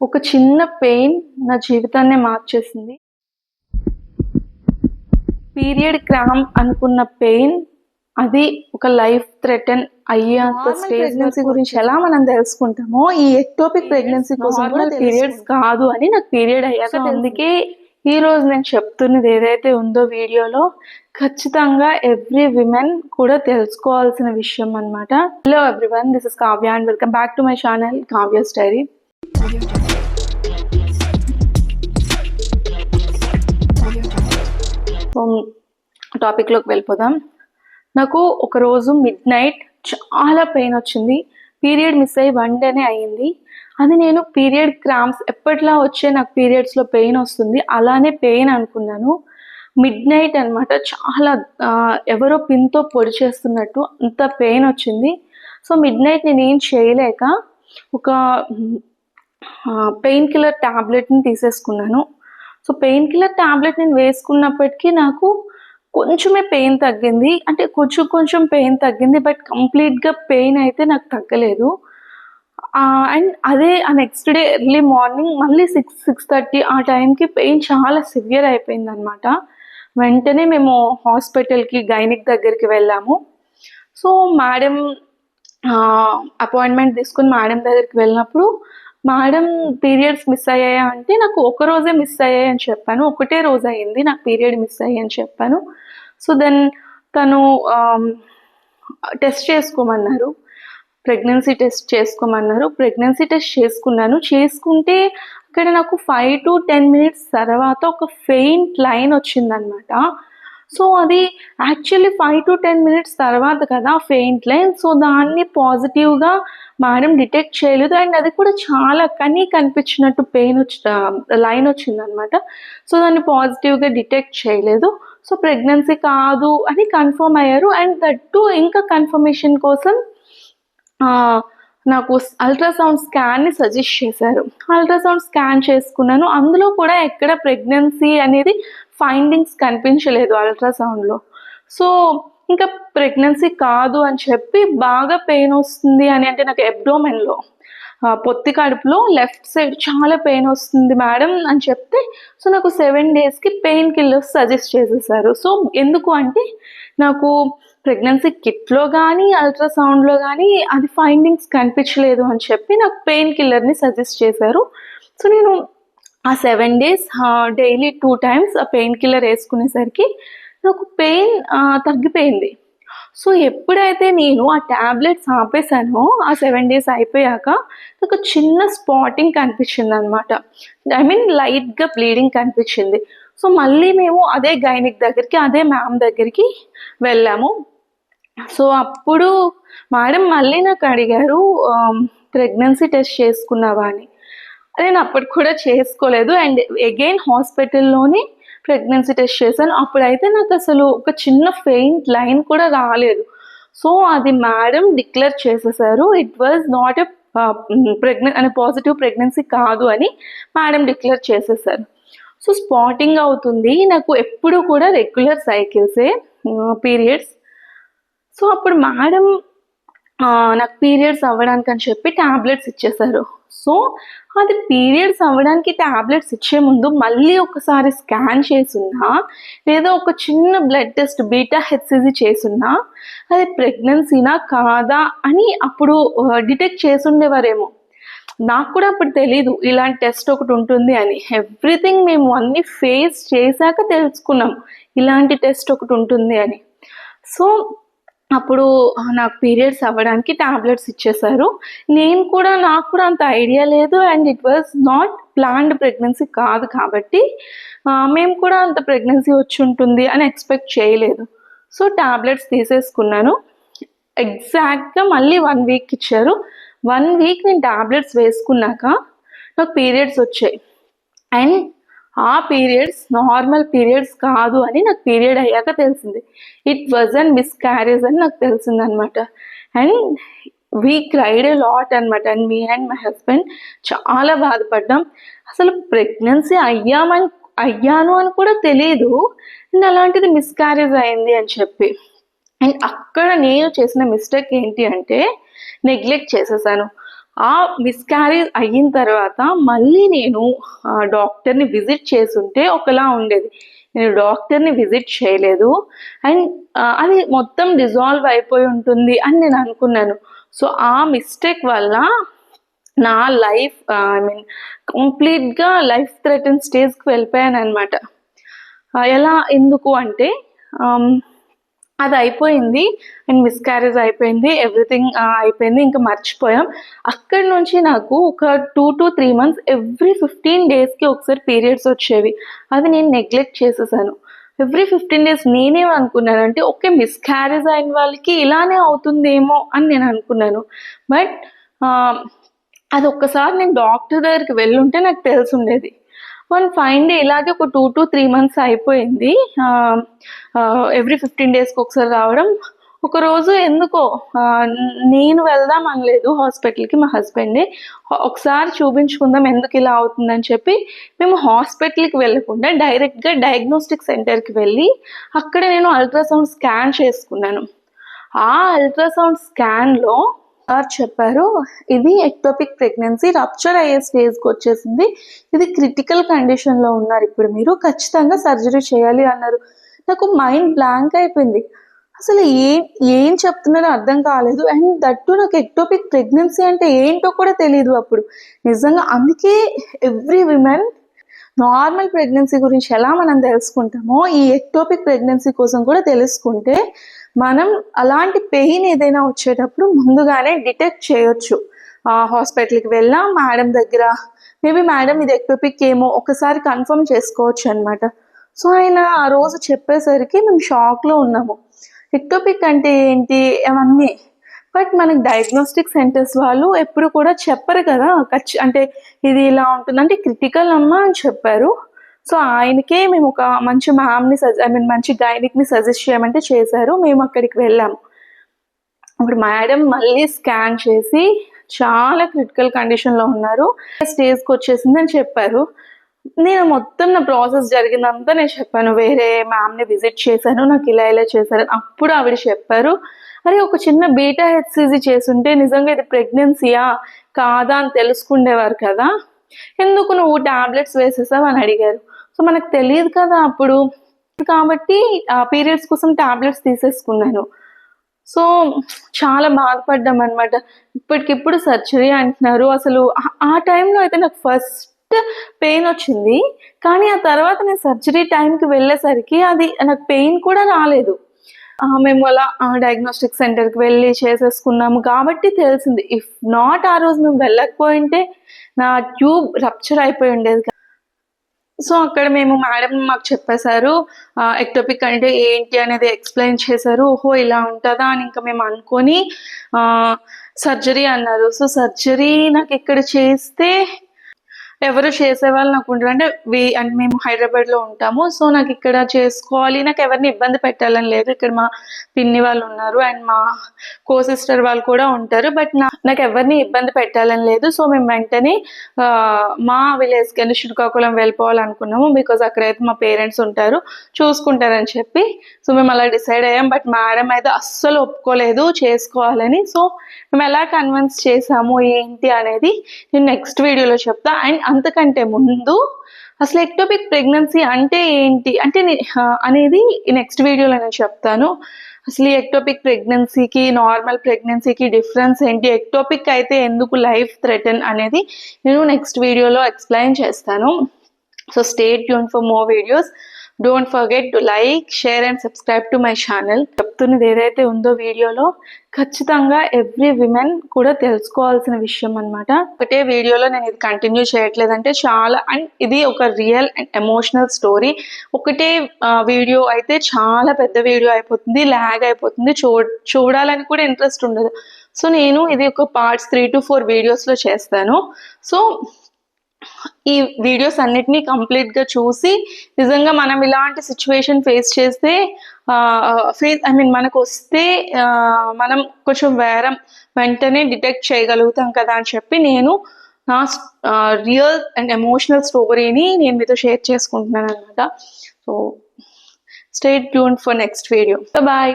ఒక చిన్న పెయిన్ నా జీవితాన్నే మార్చేసింది. పీరియడ్ క్రామ్ అనుకున్న పెయిన్ అది ఒక లైఫ్ థ్రెటన్ అయ్యేంత pregnancy గురించి ఎలా మనం తెలుసుకుంటామో ఈ ఎక్టోపిక్ ప్రెగ్నెన్సీ కోసం కూడా పీరియడ్స్. కాదు అని నాకు పీరియడ్ అయ్యాక అందుకే ఈ రోజు నేను చెప్తున్నది ఏదైతే ఉందో వీడియోలో ఖచ్చితంగా ఎవ్రీ విమెన్ కూడా తెలుసుకోవాల్సిన విషయం అన్నమాట. Hello everyone this is Kavya and welcome back to my channel Kavya స్టైరీ టాపిక్లోకి వెళ్ళిపోదాం. నాకు ఒకరోజు మిడ్ నైట్ చాలా పెయిన్ వచ్చింది. పీరియడ్ మిస్ అయ్యి వన్ డేనే అయ్యింది. అది నేను పీరియడ్ క్రామ్స్ ఎప్పట్లా వచ్చే నాకు పీరియడ్స్లో పెయిన్ వస్తుంది అలానే పెయిన్ అనుకున్నాను. మిడ్ నైట్ అనమాట చాలా ఎవరో పిన్తో పొడి చేస్తున్నట్టు అంత పెయిన్ వచ్చింది. సో మిడ్ నైట్ నేను ఏం చేయలేక ఒక పెయిన్ కిల్లర్ ట్యాబ్లెట్ని తీసేసుకున్నాను. సో పెయిన్ కిల్లర్ ట్యాబ్లెట్ నేను వేసుకున్నప్పటికీ నాకు కొంచెమే పెయిన్ తగ్గింది. అంటే కొంచెం కొంచెం పెయిన్ తగ్గింది బట్ కంప్లీట్గా పెయిన్ అయితే నాకు తగ్గలేదు. అండ్ అదే ఆ నెక్స్ట్ డే ఎర్లీ మార్నింగ్ మళ్ళీ సిక్స్ సిక్స్ థర్టీ ఆ టైంకి పెయిన్ చాలా సివియర్ అయిపోయింది అనమాట వెంటనే మేము హాస్పిటల్కి గైనిక్ దగ్గరికి వెళ్ళాము. సో మేడం అపాయింట్మెంట్ తీసుకుని మేడం దగ్గరికి వెళ్ళినప్పుడు మేడం పీరియడ్స్ మిస్ అయ్యాయా అంటే నాకు ఒక రోజే మిస్ అయ్యాయి అని చెప్పాను. ఒకటే రోజు అయ్యింది నాకు పీరియడ్ మిస్ అయ్యాయి అని చెప్పాను. సో దెన్ తను టెస్ట్ చేసుకోమన్నారు. ప్రెగ్నెన్సీ టెస్ట్ చేసుకోమన్నారు. ప్రెగ్నెన్సీ టెస్ట్ చేసుకున్నాను. చేసుకుంటే అక్కడ నాకు ఫైవ్ టు టెన్ మినిట్స్ తర్వాత ఒక ఫెయింట్ లైన్ వచ్చిందనమాట. సో అది actually five to ten minutes తర్వాత కదా ఫెయింట్ లైన్. సో దాన్ని పాజిటివ్గా మేడం డిటెక్ట్ చేయలేదు. అండ్ అది కూడా చాలా కనీ కనిపించినట్టు పెయిన్ వచ్చిన లైన్ వచ్చిందనమాట. సో దాన్ని పాజిటివ్గా డిటెక్ట్ చేయలేదు. సో ప్రెగ్నెన్సీ కాదు అని కన్ఫర్మ్ అయ్యారు. అండ్ దట్టు ఇంకా కన్ఫర్మేషన్ కోసం నాకు అల్ట్రాసౌండ్ స్కాన్ని సజెస్ట్ చేశారు. అల్ట్రాసౌండ్ స్కాన్ చేసుకున్నాను. అందులో కూడా ఎక్కడ ప్రెగ్నెన్సీ అనేది ఫైండింగ్స్ కనిపించలేదు అల్ట్రాసౌండ్లో సో ఇంకా ప్రెగ్నెన్సీ కాదు అని చెప్పి బాగా పెయిన్ వస్తుంది అని అంటే నాకు ఎబ్డోమెన్లో పొత్తి కడుపులో లెఫ్ట్ సైడ్ చాలా పెయిన్ వస్తుంది మేడం అని చెప్తే సో నాకు సెవెన్ డేస్కి పెయిన్ కిల్లర్స్ సజెస్ట్ చేసేసారు. సో ఎందుకు అంటే నాకు ప్రెగ్నెన్సీ కిట్లో కానీ అల్ట్రాసౌండ్లో కానీ అది ఫైండింగ్స్ కనిపించలేదు అని చెప్పి నాకు పెయిన్ కిల్లర్ని సజెస్ట్ చేశారు. సో నేను ఆ seven days daily two times ఆ పెయిన్ కిల్లర్ వేసుకునేసరికి నాకు పెయిన్ తగ్గిపోయింది. సో ఎప్పుడైతే నేను ఆ ట్యాబ్లెట్స్ ఆపేసానో ఆ సెవెన్ డేస్ అయిపోయాక నాకు చిన్న స్పాటింగ్ కనిపించింది అనమాట ఐ మీన్ లైట్గా బ్లీడింగ్ కనిపించింది. సో మళ్ళీ మేము అదే గైనిక్ దగ్గరికి అదే మ్యామ్ దగ్గరికి వెళ్ళాము. సో అప్పుడు మేడం మళ్ళీ నాకు అడిగారు ప్రెగ్నెన్సీ టెస్ట్ చేసుకున్నావా అని. నేను అప్పటికి కూడా చేసుకోలేదు. అండ్ అగైన్ హాస్పిటల్లోనే ప్రెగ్నెన్సీ టెస్ట్ చేశాను. అప్పుడైతే నాకు అసలు ఒక చిన్న ఫెయింట్ లైన్ కూడా రాలేదు. సో అది మేడం డిక్లేర్ చేసేసారు. ఇట్ వాజ్ నాట్ ఎ ప్రెగ్నె అనే పాజిటివ్ ప్రెగ్నెన్సీ కాదు అని మేడం డిక్లేర్ చేసేసారు. సో స్పాటింగ్ అవుతుంది. నాకు ఎప్పుడు కూడా రెగ్యులర్ సైకిల్సే పీరియడ్స్ సో అప్పుడు మేడం నాకు పీరియడ్స్ అవ్వడానికి అని చెప్పి ట్యాబ్లెట్స్ ఇచ్చేసారు సో అది పీరియడ్స్ అవ్వడానికి ట్యాబ్లెట్స్ ఇచ్చే ముందు మళ్ళీ ఒకసారి స్కాన్ చేసున్నా లేదా ఒక చిన్న బ్లడ్ టెస్ట్ బీటా హెచ్సిజీ చేసున్నా అది ప్రెగ్నెన్సీనా కాదా అని అప్పుడు డిటెక్ట్ చేసుండేవారేమో. నాకు కూడా అప్పుడు తెలీదు ఇలాంటి టెస్ట్ ఒకటి ఉంటుంది అని. ఎవ్రీథింగ్ మేము అన్ని ఫేస్ చేశాక తెలుసుకున్నాం ఇలాంటి టెస్ట్ ఒకటి ఉంటుంది అని. సో అప్పుడు నాకు పీరియడ్స్ అవ్వడానికి ట్యాబ్లెట్స్ ఇచ్చేసారు. నేను కూడా నాకు కూడా అంత ఐడియా లేదు and it was not planned pregnancy కాదు కాబట్టి మేము కూడా అంత ప్రెగ్నెన్సీ వచ్చి ఉంటుంది అని ఎక్స్పెక్ట్ చేయలేదు. సో టాబ్లెట్స్ తీసేసుకున్నాను. ఎగ్జాక్ట్గా మళ్ళీ వన్ వీక్ ఇచ్చారు. వన్ వీక్ నేను ట్యాబ్లెట్స్ వేసుకున్నాక నాకు పీరియడ్స్ వచ్చాయి. అండ్ ఆ పీరియడ్స్ నార్మల్ పీరియడ్స్ కాదు అని నాకు పీరియడ్ అయ్యాక తెలిసింది. ఇట్ వాజ్ అండ్ మిస్క్యారేజ్ అని నాకు తెలిసింది అనమాట and we cried a lot అనమాట and me and my husband చాలా బాధపడ్డాం. అసలు ప్రెగ్నెన్సీ అయ్యామని అయ్యాను అని కూడా తెలియదు అండ్ అలాంటిది మిస్క్యారేజ్ అయింది అని చెప్పి. అండ్ అక్కడ నేను చేసిన మిస్టేక్ ఏంటి అంటే నెగ్లెక్ట్ చేసేసాను. ఆ మిస్క్యారేజ్ అయిన తర్వాత మళ్ళీ నేను డాక్టర్ని విజిట్ చేసుంటే ఒకలా ఉండేది. నేను డాక్టర్ని విజిట్ చేయలేదు. అండ్ అది మొత్తం డిజాల్వ్ అయిపోయి ఉంటుంది అని నేను అనుకున్నాను. సో ఆ మిస్టేక్ వల్ల నా లైఫ్ ఐ మీన్ కంప్లీట్గా లైఫ్ థ్రెటన్ స్టేజ్కి వెళ్ళిపోయాను అనమాట ఎలా ఎందుకు అంటే అది అయిపోయింది. అండ్ మిస్క్యారేజ్ అయిపోయింది. ఎవ్రీథింగ్ అయిపోయింది. ఇంకా మర్చిపోయాం. అక్కడి నుంచి నాకు ఒక two to three months every fifteen డేస్కి ఒకసారి పీరియడ్స్ వచ్చేవి. అది నేను నెగ్లెక్ట్ చేసేసాను. ఎవ్రీ ఫిఫ్టీన్ డేస్ నేనేం అనుకున్నానంటే ఓకే మిస్క్యారేజ్ అయిన వాళ్ళకి ఇలానే అవుతుందేమో అని నేను అనుకున్నాను. బట్ అది ఒక్కసారి నేను డాక్టర్ దగ్గరికి వెళ్ళుంటే నాకు తెలిసి ఉండేది. వన్ ఫైన్ డే ఇలాగే ఒక టూ టు త్రీ మంత్స్ అయిపోయింది. ఎవ్రీ ఫిఫ్టీన్ డేస్కి ఒకసారి రావడం. ఒకరోజు ఎందుకో నేను వెళ్దాం అనలేదు హాస్పిటల్కి మా హస్బెండే ఒకసారి చూపించుకుందాం ఎందుకు ఇలా అవుతుందని చెప్పి మేము హాస్పిటల్కి వెళ్ళకుండా డైరెక్ట్గా డయాగ్నోస్టిక్ సెంటర్కి వెళ్ళి అక్కడ నేను అల్ట్రాసౌండ్ స్కాన్ చేసుకున్నాను. ఆ అల్ట్రాసౌండ్ స్కాన్లో సార్ చెప్పారు. ఇది ఎక్టోపిక్ ప్రెగ్నెన్సీ రప్చర్ అయ్యే స్టేజ్కి వచ్చేసింది. ఇది క్రిటికల్ కండిషన్లో ఉన్నారు ఇప్పుడు మీరు. ఖచ్చితంగా సర్జరీ చేయాలి అన్నారు. నాకు మైండ్ బ్లాంక్ అయిపోయింది. అసలు ఏం ఏం చెప్తున్నారో అర్థం కాలేదు. అండ్ దట్టు నాకు ఎక్టోపిక్ ప్రెగ్నెన్సీ అంటే ఏంటో కూడా తెలియదు అప్పుడు. నిజంగా అందుకే ఎవ్రీ విమెన్ నార్మల్ ప్రెగ్నెన్సీ గురించి ఎలా మనం తెలుసుకుంటామో ఈ ఎక్టోపిక్ ప్రెగ్నెన్సీ కోసం కూడా తెలుసుకుంటే మనం అలాంటి పెయిన్ ఏదైనా వచ్చేటప్పుడు ముందుగానే డిటెక్ట్ చేయొచ్చు. హాస్పిటల్కి వెళ్ళాం మేడం దగ్గర మేబీ మేడం ఇది ఎక్విపిక్ ఏమో ఒకసారి కన్ఫర్మ్ చేసుకోవచ్చు అనమాట సో ఆయన ఆ రోజు చెప్పేసరికి మేము షాక్లో ఉన్నాము. ఎక్విపిక్ అంటే ఏంటి అవన్నీ? బట్ మనకి డయాగ్నోస్టిక్ సెంటర్స్ వాళ్ళు ఎప్పుడు కూడా చెప్పరు కదా ఖచ్చి అంటే ఇది ఇలా ఉంటుంది అంటే క్రిటికల్ అమ్మా అని చెప్పారు. సో ఆయనకే మేము ఒక మంచి మ్యామ్ని సజె ఐ మీన్ మంచి గైనిక్ని సజెస్ట్ చేయమంటే చేశారు. మేము అక్కడికి వెళ్ళాము. ఇప్పుడు మేడం మళ్ళీ స్కాన్ చేసి చాలా క్రిటికల్ కండిషన్లో ఉన్నారు. స్టేజ్కి వచ్చేసిందని చెప్పారు. నేను మొత్తం నా ప్రాసెస్ జరిగిందంతా నేను చెప్పాను. వేరే మ్యామ్ని విజిట్ చేశాను. నాకు ఇలా ఇలా చేశారు. అప్పుడు ఆవిడ చెప్పారు అరే ఒక చిన్న బీటా హెచ్సిజీ చేసుంటే నిజంగా ఇది ప్రెగ్నెన్సీయా కాదా? అని తెలుసుకుండేవారు కదా. ఎందుకు నువ్వు టాబ్లెట్స్ వేసేసావు? అని అడిగారు. సో మనకు తెలియదు కదా అప్పుడు. కాబట్టి ఆ పీరియడ్స్ కోసం టాబ్లెట్స్ తీసేసుకున్నాను. సో చాలా బాధపడ్డాం అనమాట ఇప్పటికిప్పుడు సర్జరీ అంటున్నారు. అసలు ఆ- టైంలో అయితే నాకు ఫస్ట్ పెయిన్ వచ్చింది. కానీ ఆ తర్వాత నేను సర్జరీ టైంకి వెళ్ళేసరికి అది నాకు పెయిన్ కూడా రాలేదు. మేము అలా డయాగ్నోస్టిక్ సెంటర్కి వెళ్ళి చేసేసుకున్నాము. కాబట్టి తెలిసింది ఇఫ్ నాట్ ఆ రోజు మేము వెళ్ళకపోయింటే నా ట్యూబ్ రప్చర్ అయిపోయి ఉండేది సో అక్కడ మేము మేడం మాకు చెప్పేశారు ఎక్టోపిక్ అంటే ఏంటి అనేది ఎక్స్ప్లెయిన్ చేశారు. ఓహో ఇలా ఉంటుందా? అని ఇంకా మేము అనుకొని సర్జరీ అన్నారు. సో సర్జరీ నాకు ఇక్కడ చేస్తే ఎవరు చేసేవాళ్ళు నాకు ఉండరు. అంటే వి అంటే మేము హైదరాబాద్లో ఉంటాము. సో నాకు ఇక్కడ చేసుకోవాలి. నాకు ఎవరిని ఇబ్బంది పెట్టాలని లేదు. ఇక్కడ మా పిన్ని వాళ్ళు ఉన్నారు. అండ్ మా కో సిస్టర్ వాళ్ళు కూడా ఉంటారు. బట్ నా నాకు ఎవరిని ఇబ్బంది పెట్టాలని లేదు. సో మేము వెంటనే మా విలేజ్కి వెళ్ళి శ్రీకాకుళం వెళ్ళిపోవాలనుకున్నాము. బికాజ్ అక్కడైతే మా పేరెంట్స్ ఉంటారు. చూసుకుంటారని చెప్పి సో మేము అలా డిసైడ్ అయ్యాం. బట్ మేడం అయితే అస్సలు ఒప్పుకోలేదు చేసుకోవాలని. సో మేము ఎలా కన్విన్స్ చేసాము ఏంటి అనేది నేను నెక్స్ట్ వీడియోలో చెప్తా. అండ్ అంతకంటే ముందు అసలు ఎక్టోపిక్ ప్రెగ్నెన్సీ అంటే ఏంటి? అంటే అనేది నెక్స్ట్ వీడియోలో నేను చెప్తాను. అసలు ఈ ఎక్టోపిక్ ప్రెగ్నెన్సీకి నార్మల్ ప్రెగ్నెన్సీకి డిఫరెన్స్ ఏంటి? ఎక్టోపిక్ అయితే ఎందుకు లైఫ్ థ్రెటన్ అనేది నేను నెక్స్ట్ వీడియోలో ఎక్స్ప్లెయిన్ చేస్తాను. So stay tuned for more videos don't forget to like share and subscribe to my channel చెప్తున్నది ఏదైతే ఉందో వీడియోలో ఖచ్చితంగా ఎవ్రీ విమెన్ కూడా తెలుసుకోవాల్సిన విషయం అనమాట ఒకటే వీడియోలో నేను ఇది కంటిన్యూ చేయట్లేదంటే చాలా అండ్ ఇది ఒక రియల్ అండ్ ఎమోషనల్ స్టోరీ ఒకటే వీడియో అయితే చాలా పెద్ద వీడియో అయిపోతుంది ల్యాగ్ అయిపోతుంది చూ చూడాలని కూడా ఇంట్రెస్ట్ ఉండదు. సో నేను ఇది ఒక పార్ట్స్ త్రీ టు ఫోర్ వీడియోస్లో చేస్తాను. సో ఈ వీడియోస్ అన్నిటినీ కంప్లీట్గా చూసి నిజంగా మనం ఇలాంటి సిచ్యువేషన్ ఫేస్ చేస్తే ఫేస్ ఐ మీన్ మనకు వస్తే మనం కొంచెం వేరం వెంటనే డిటెక్ట్ చేయగలుగుతాం కదా అని చెప్పి నేను నా రియల్ అండ్ ఎమోషనల్ స్టోరీని నేను మీతో షేర్ చేసుకుంటున్నాను అనమాట so stay tuned for next video bye